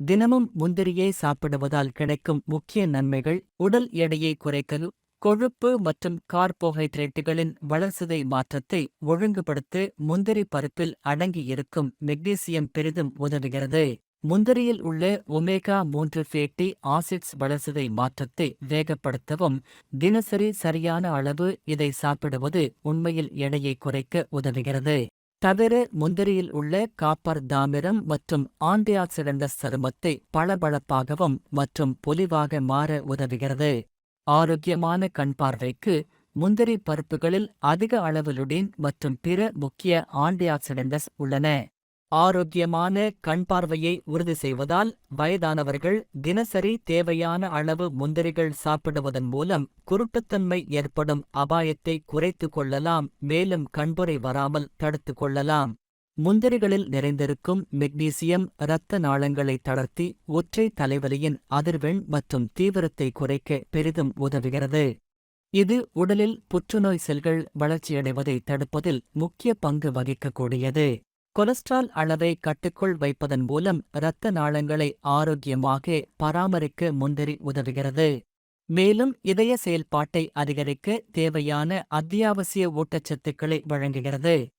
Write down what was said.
தினமும் முந்திரியை சாப்பிடுவதால் கிடைக்கும் முக்கிய நன்மைகள் உடல் எடையை குறைக்கல் கொழுப்பு மற்றும் கார்போஹைட்ரேட்டுகளின் வளர்சிதை மாற்றத்தை ஒழுங்குபடுத்த முந்திரி பருப்பில் அடங்கியிருக்கும் மெக்னீசியம் பெரிதும் உதவுகிறது. முந்திரியில் உள்ள ஒமேகா மூன்று ஃபேட்டி ஆசிட்ஸ் வளர்சிதை மாற்றத்தை வேகப்படுத்தவும் தினசரி சரியான அளவு இதை சாப்பிடுவது உண்மையில் எடையை குறைக்க உதவுகிறது. தவிர முந்திரியில் உள்ள காப்பர் தாமிரம் மற்றும் ஆண்டியாக்சிடந்த சருமத்தை பளபளப்பாகவும் மற்றும் பொலிவாக மாற உதவுகிறது. ஆரோக்கியமான கண் பார்வைக்கு முந்திரி பருப்புகளில் அதிக அளவிலுடின் மற்றும் பிற முக்கிய ஆண்டியாக்சிடண்டஸ் உள்ளன. ஆரோக்கியமான கண் பார்வையை உறுதி செய்வதால் வயதானவர்கள் தினசரி தேவையான அளவு முந்திரிகள் சாப்பிடுவதன் மூலம் குருட்டுத்தன்மை ஏற்படும் அபாயத்தை குறைத்துக் கொள்ளலாம் மேலும் கண்புரை வராமல் தடுத்துக் கொள்ளலாம். முந்திரிகளில் நிறைந்திருக்கும் மெக்னீசியம் இரத்த நாளங்களை தளர்த்தி ஒற்றை தலைவலியின் அதிர்வெண் மற்றும் தீவிரத்தை குறைக்க பெரிதும் உதவுகிறது. இது உடலில் புற்றுநோய் செல்கள் வளர்ச்சியடைவதை தடுப்பதில் முக்கிய பங்கு வகிக்கக்கூடியது. கொலஸ்ட்ரால் அளவை கட்டுக்குள் வைப்பதன் மூலம் இரத்த நாளங்களை ஆரோக்கியமாக பராமரிக்க முந்திரி உதவுகிறது. மேலும் இதய செயல்பாட்டை அதிகரிக்க தேவையான அத்தியாவசிய ஊட்டச்சத்துக்களை வழங்குகிறது.